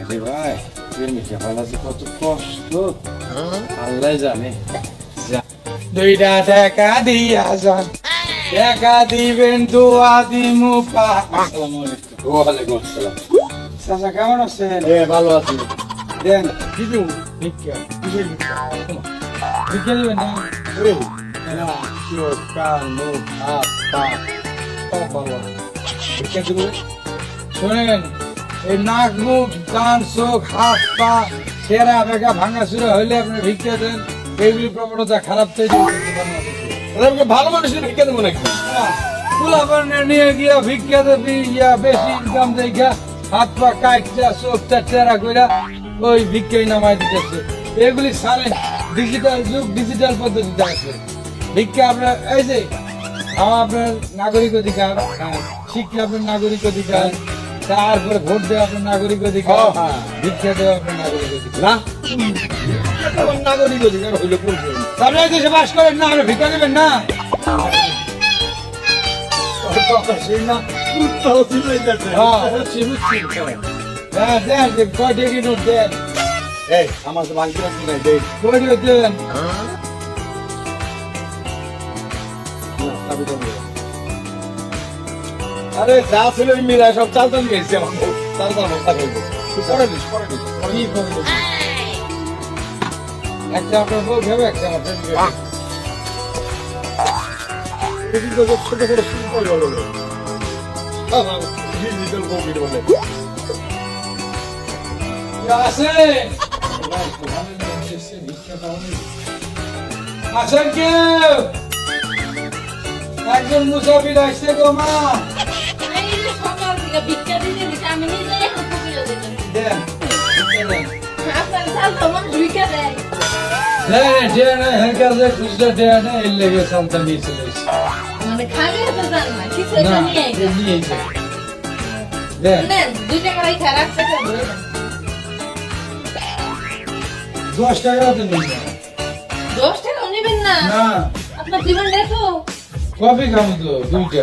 আরে ভাই প্রেমিকা যে কত কষ্ট আল্লাহ জানে দুইটা টাকা দিয়া যান। টাকা দিবেন দোয়া দিমু পা। আসসালামু আলাইকুম ওয়ালাইকুম আসসালাম চাচা কেমন আছেন? এ ভালো আছি। দেন কিছু ভিক্ষা কিসের ভিক্ষা ভিক্ষা দিবেন না ওরে না চোখ কান মুখ হাত পা সব ভালো ভিক্ষা দিব শোনেন এই নাক মুখ কান চোখ হাত পা সেরা বেগা ভাঙা চুরা হইলে আপনি ভিক্ষা দেন এইগুলি প্রবণতা খারাপ তৈরি। আমাকে ভালো মানুষের ভিক্ষা দেবো নাকি পোলাপানে নিয়ে গিয়া ভিক্ষা দেবি ইয়া বেশি ইনকাম দেখা হাত পা কাটটা চোখটা টেরা কইরা ওই ভিক্ষাই নামাই দিতেছে এগুলি সারে ডিজিটাল যুগ ডিজিটাল পদ্ধতিতে আছে। ভিক্ষা আপনার এই যে আমার আপনার নাগরিক অধিকার হ্যাঁ, শিক্ষা আপনার নাগরিক অধিকার তারপরে ভোট দেওয়া আপনার নাগরিক অধিকার হ্যাঁ, হ্যাঁ। ভিক্ষা দেওয়া আপনার নাগরিক অধিকার। না। নাগরিক অধিকার হইলে কোন তাহলে এই দেশে বাস করেন না আপনি ভিক্ষা দেবেন না। চিল্লাইতেছে। হ্যাঁ দেখ বুঝছি হ্যাঁ কয়টা কি নোট দেন। এই আমার তো দেই দেন। না। আরে যা ছিল মিলা সব চালতাম গেছি আমার চালতাম অবস্থা করব পরে দিস পরে দিস কি করব একটা আপনার বউ আমার ছোট ছোট শিল্প হলো ডিজিটাল কম্পিউটার বলে। আছে কেউ? একজন মুসাফির আসছে গো মা। এই যে দশ টাকা তো দশ টাকাও নিবেন না? না। আপনার জীবন দেখো কফি খাব তো দুইটা।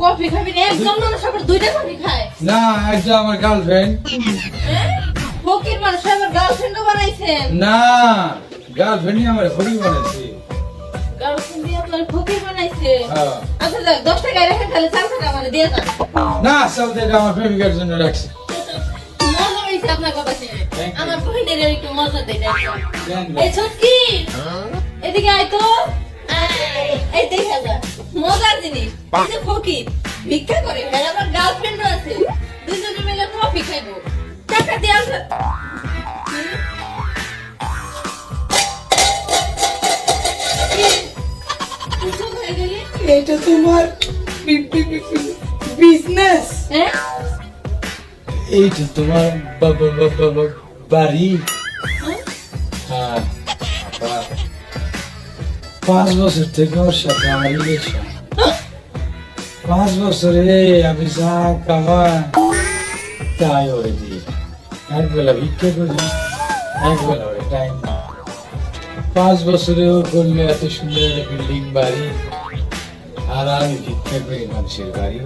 কফি কফি খায়? না আমার গার্লফ্রেন্ড হ্যাঁ? ফকির মানুষ আবার গার্লফ্রেন্ডও বানাইছেন? না গার্লফ্রেন্ড আমার হরি বানাইছে। গার্লফ্রেন্ড আপনার ফকির বানাইছে? হ্যাঁ। আচ্ছা যাক দশ টাকায় রেখে তাহলে চার টাকা মানে দিয়ে যান। না চলতে আমার প্রেমিকার জন্য রাখছি। মজা হয়েছে আপনার কথা শুনে। আমার বহিনের একটু মজা দেয় এই ছটকি এদিকে আয় তো। এই দেখা যা মজার জিনিস। যে ফকির ভিক্ষা করে। হ্যাঁ আমার গার্লফ্রেন্ড আছে। দুজনে মিলে কফি খাইবো। টাকা দিয়ে আসবে এটা তোমার বিজনেস। হ্যাঁ? তোমার বা- বা- বা- বাড়ি। পাঁচ বছর থেকে ওর সাথে আমার রিলেশন পাঁচ বছরে আমি যা কামাই তাই ওরে দিই একবেলা ভিক্ষা করি, একবেলা ওরে টাইম না পাঁচ বছরে ও করলে এত সুন্দর একটা বিল্ডিং বাড়ি, আর আমি ভিক্ষা করি মানুষের বাড়ি